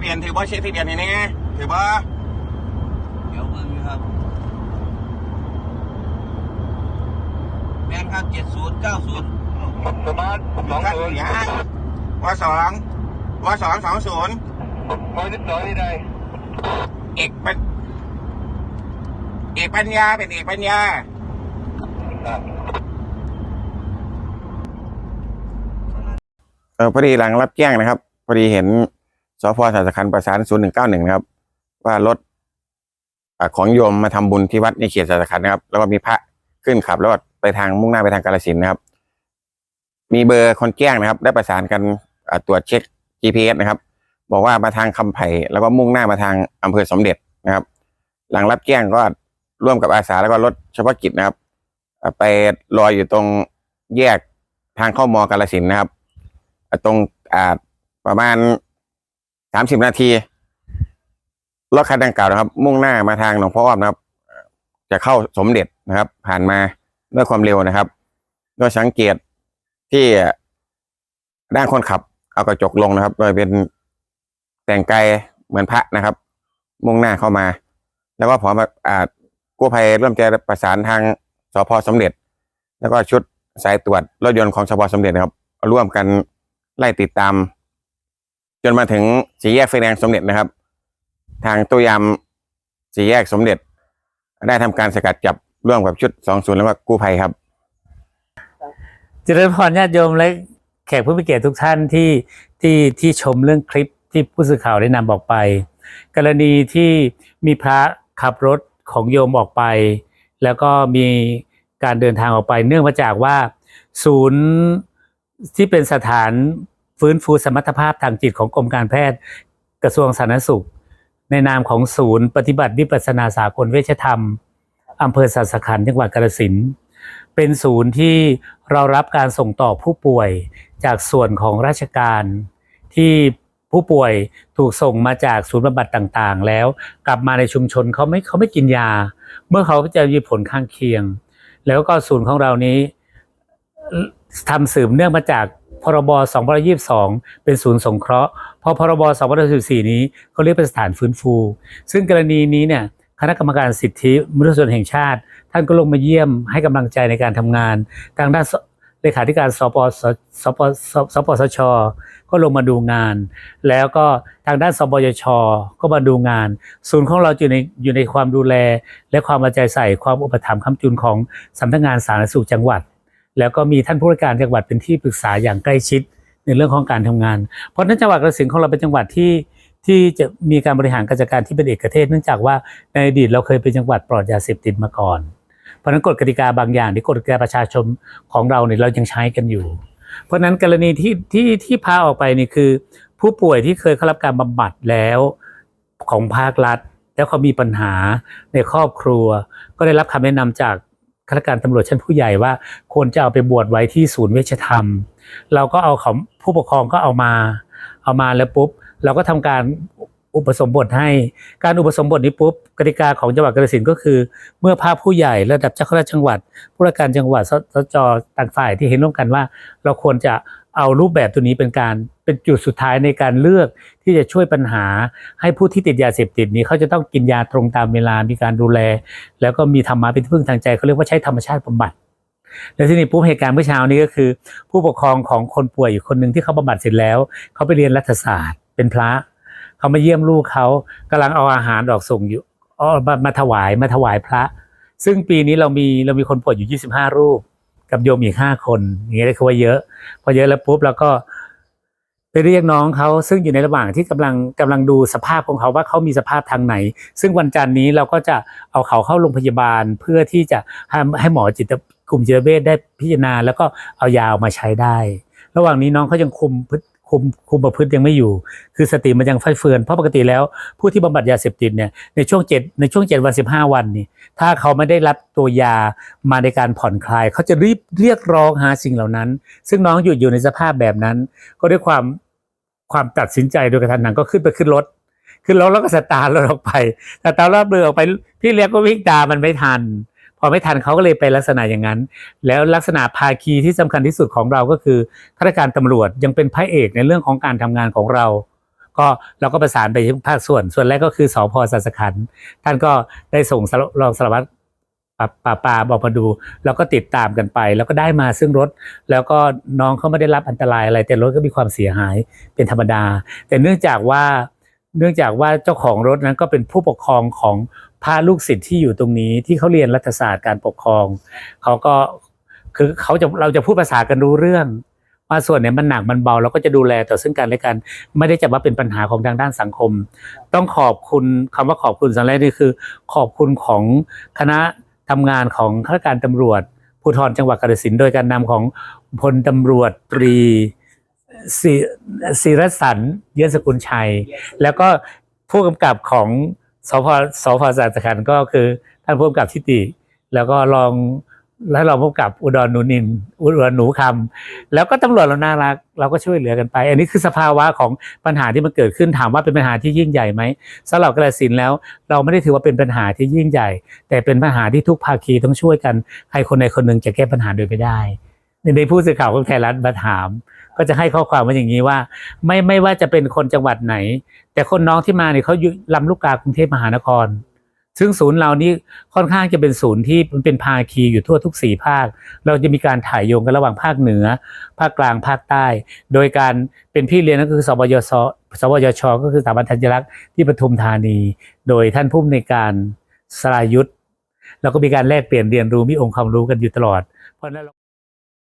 ะเบียนถือบ่เช็คทะเบียนนี่แน่ถือบ่เดี๋ยวเบิ่งอยู่ครับแมนครับเจ็ดศูนย์เก้าศูนย์ประมาณสองครับศูนย์ยังวสองวสองสองศูนย์พอนิดหน่อยนี่ได้เอกปัญเอกปัญญาเป็นเอกปัญญาครับเออพอดีหลังรับแจ้งนะครับ พอดีเห็น สพสาสคันประสานศูนย์หนึ่งเก้าหนึ่งนะครับ ว่ารถของโยมมาทำบุญที่วัดในเขตสาสคันนะครับ แล้วก็มีพระขึ้นขับแล้วก็ไปทางมุ่งหน้าไปทางกาฬสินนะครับ มีเบอร์คนแจ้งนะครับ ได้ประสานกันตรวจเช็ค GPS นะครับ บอกว่ามาทางคำไผ่แล้วก็มุ่งหน้ามาทางอำเภอสมเด็จนะครับ หลังรับแจ้งก็ร่วมกับอาสาแล้วก็รถเฉพาะกิจนะครับไปรออยู่ตรงแยกทางเข้ามอกาฬสินนะครับ ตรงประมาณ สามสิบนาทีรถคันดังกล่าวนะครับ มุ่งหน้ามาทางหนองพ่ออ้อมนะครับ จะเข้าสมเด็จนะครับ ผ่านมาด้วยความเร็วนะครับโดยสังเกตที่ด้านคนขับ เอากระจกลงนะครับ โดยเป็นแต่งกายเหมือนพระนะครับ มุ่งหน้าเข้ามา แล้วก็พอมาอ่ากู้ภัยริ่มใจประสานทางสพสมเด็จ แล้วก็ชุดสายตรวจรถยนต์ของสพสมเด็จนะครับ ร่วมกันไล่ติดตาม จนมาถึงสี่แยกไฟแดงสมเด็จนะครับ ทางตัวยามสี่แยกสมเด็จ ได้ทำการสกัดจับร่วมกับชุดสองศูนย์แล้วก็กู้ภัยครับ เจริญพรญาติโยมและแขกผู้มีเกียรติทุกท่านที่ที่ที่ชมเรื่องคลิปที่ผู้สื่อข่าวได้นำออกไป กรณีที่มีพระขับรถของโยมออกไป แล้วก็มีการเดินทางออกไป เนื่องมาจากว่าศูนย์ที่เป็นสถาน ฟื้นฟูสมรรถภาพทางจิตของกรมการแพทย์กระทรวงสาธารณสุข ในนามของศูนย์ ปฏิบัติวิปัสนาสากลเวชธรรมอำเภอสัสขันจังหวัดกาฬสินธุ์เป็นศูนย์ที่เรารับการส่งต่อผู้ป่วยจากส่วนของราชการที่ผู้ป่วยถูกส่งมาจากศูนย์บำบัดต่างๆ แล้วกลับมาในชุมชนเขาไม่เขาไม่กินยา เมื่อเขาจะมีผลข้างเคียง แล้วก็ศูนย์ของเรานี้ทำสืบเนื่องมาจาก พรบ2522 เป็นศูนย์สงเคราะห์พอพรบ2514 นี้เขาเรียกเป็นสถานฟื้นฟู ซึ่งกรณีนี้เนี่ยคณะกรรมการสิทธิมนุษยชนแห่งชาติ ท่านก็ลงมาเยี่ยมให้กำลังใจในการทำงานทางด้านเลขาธิการสปสสปสสปสช ก็ลงมาดูงาน แล้วก็ทางด้านสบยช ก็มาดูงาน ศูนย์ของเราอยู่ในอยู่ในความดูแล และความเอาใจใส่ความอุปถัมภ์คำจุนของสำนักงานสาธารณสุขจังหวัด แล้วก็มีท่านผู้ว่าการจังหวัดเป็นที่ปรึกษาอย่างใกล้ชิดในเรื่องของการทำงาน เพราะนั้นจังหวัดกระสินของเราเป็นจังหวัดที่ที่จะมีการบริหารการจัดการที่เป็นเอกเทศ เนื่องจากว่าในอดีตเราเคยเป็นจังหวัดปลอดยาเสพติดมาก่อน เพราะนั้นกฎกติกาบางอย่างที่กฎกติกาประชาชนของเราเนี่ยเรายังใช้กันอยู่ เพราะฉะนั้นกรณีที่ที่ที่พาออกไปนี่คือ ผู้ป่วยที่เคยเข้ารับการบำบัดแล้วของภาครัฐ แล้วเขามีปัญหาในครอบครัว ก็ได้รับคำแนะนำจาก ข้าราชการตำรวจชั้นผู้ใหญ่ว่าควรจะเอาไปบวชไว้ที่ศูนย์เวชธรรม เราก็เอาเขาผู้ปกครองก็เอามา เอามาแล้วปุ๊บ เราก็ทำการ อุปสมบทให้ การอุปสมบทนี้ปุ๊บกติกาของจังหวัดกาฬสินก็คือ เมื่อภาพผู้ใหญ่ระดับเจ้าคณะจังหวัด ผู้ราชการจังหวัดสสจต่างฝ่ายที่เห็นร่วมกันว่า เราควรจะเอารูปแบบตัวนี้เป็นการเป็นจุดสุดท้ายในการเลือกที่จะช่วยปัญหาให้ผู้ที่ติดยาเสพติดนี้เขาจะต้องกินยาตรงตามเวลามีการดูแล แล้วก็มีธรรมะเป็นที่พึ่งทางใจเขาเรียกว่าใช้ธรรมชาติบำบัดแล้วที่นี่ปุ๊บเหตุการณ์เมื่อเช้านี้ก็คือ ผู้ปกครองของคนป่วยอยู่คนหนึ่งที่เขาบำบัดเสร็จแล้วเขาไปเรียนรัฐศาสตร์ เป็นพระ เขามาเยี่ยมลูกเขากำลังเอาอาหารดอกส่งอยู่อ๋อมามาถวายมาถวายพระ ซึ่งปีนี้เรามีเรามีคนป่วยอยู่ 25 รูป กับโยมอีก5คนอย่างเงี้ยคือว่าเยอะ พอเยอะแล้วปุ๊บแล้วก็ไปเรียกน้องเขาซึ่งอยู่ในระหว่างที่กำลังกำลังดูสภาพของเขาว่าเขามีสภาพทางไหน ซึ่งวันจันทร์นี้เราก็จะเอาเขาเข้าโรงพยาบาลเพื่อที่จะให้ใหหมอจิตกลุ่มจิตเวชได้พิจารณา แล้วก็เอายาออกมาใช้ได้ ระหว่างนี้น้องเขายังคุมพ คุมคุมประพฤติยังไม่อยู่ คือสติมันยังไฟเฟือนเพราะปกติแล้วผู้ที่บำบัดยาเสพติดเนี่ยในช่วงเจ็ดในช่วงเจ็ดวันสิบห้าวันนี่ถ้าเขาไม่ได้รับตัวยามาในการผ่อนคลาย เขาจะรีบเรียกร้องหาสิ่งเหล่านั้น ซึ่งน้องอยู่อยู่ในสภาพแบบนั้น ก็ด้วยความความตัดสินใจโดยกระทันหันก็ขึ้นไปขึ้นรถขึ้นรถแล้วก็สตาร์ทรถออกไปสตาร์ทรถเรือออกไปพี่เลี้ยงก็วิ่งตามมันไม่ทัน พอไม่ทันเขาก็เลยไปลักษณะอย่างนั้น แล้วลักษณะภาคีที่สำคัญที่สุดของเราก็คือข้าราชการตำรวจยังเป็นพระเอกในเรื่องของการทำงานของเรา ก็เราก็ประสานไปที่ภาคส่วน ส่วนแรกก็คือสพสัสขันท่านก็ได้ส่งรองสารวัตรปราปราบปามออกมาดู แล้วก็ติดตามกันไป แล้วก็ได้มาซึ่งรถ แล้วก็น้องเขาไม่ได้รับอันตรายอะไร แต่รถก็มีความเสียหายเป็นธรรมดา แต่เนื่องจากว่า เนื่องจากว่าเจ้าของรถนั้นก็เป็นผู้ปกครองของพาลูกศิษย์ที่อยู่ตรงนี้ที่เขาเรียนรัฐศาสตร์การปกครองเขาก็คือเขาจะเราจะพูดภาษากันรู้เรื่องว่าส่วนไหนมันหนักมันเบาเราก็จะดูแลต่อซึ่งกันและกัน ไม่ได้จะว่าเป็นปัญหาของทางด้านสังคม ต้องขอบคุณคำว่าขอบคุณสังแรกนี่คือ ขอบคุณของคณะทำงานของข้าราชการตำรวจภูธรจังหวัดกาฬสินธุ์โดยการนำของพลตำรวจตรี ศิศิรสันเยื้อสกุลชัย แล้วก็ผู้กำกับของสพสพสาสขันก็คือท่านผู้กำกับทิติ แล้วก็รองและรองผู้กำกับอุดรหนูนิน อุดรหนูคำแล้วก็ตำรวจเราน่ารักเราก็ช่วยเหลือกันไป อันนี้คือสภาวะของปัญหาที่มันเกิดขึ้นถามว่าเป็นปัญหาที่ยิ่งใหญ่ไหมสำหรับกระสินแล้ว เราไม่ได้ถือว่าเป็นปัญหาที่ยิ่งใหญ่ แต่เป็นปัญหาที่ทุกภาคีต้องช่วยกัน ใครคนใดคนหนึ่งจะแก้ปัญหาโดยไม่ได้ ในในผู้สื่อข่าวของไทยรัฐมาถาม ก็จะให้ข้อความว่าอย่างนี้ว่า ไม่ไม่ว่าจะเป็นคนจังหวัดไหน แต่คนน้องที่มาเนี่ยเขาอยู่ลำลูกกากรุงเทพมหานคร ซึ่งศูนย์เรานี่ค่อนข้างจะเป็นศูนย์ที่มันเป็นภาคีอยู่ทั่วทุกสี่ภาค เราจะมีการถ่ายโยงกันระหว่างภาคเหนือ ภาคกลางภาคใต้ โดยการเป็นพี่เลี้ยงก็คือสบยศสบยชก็คือสถาบันธัญรักษ์ที่ปทุมธานี โดยท่านผู้อำนวยการสรายุทธแล้วก็มีการแลกเปลี่ยนเรียนรู้มีองค์ความรู้กันอยู่ตลอดเพราะฉะนั้นเรา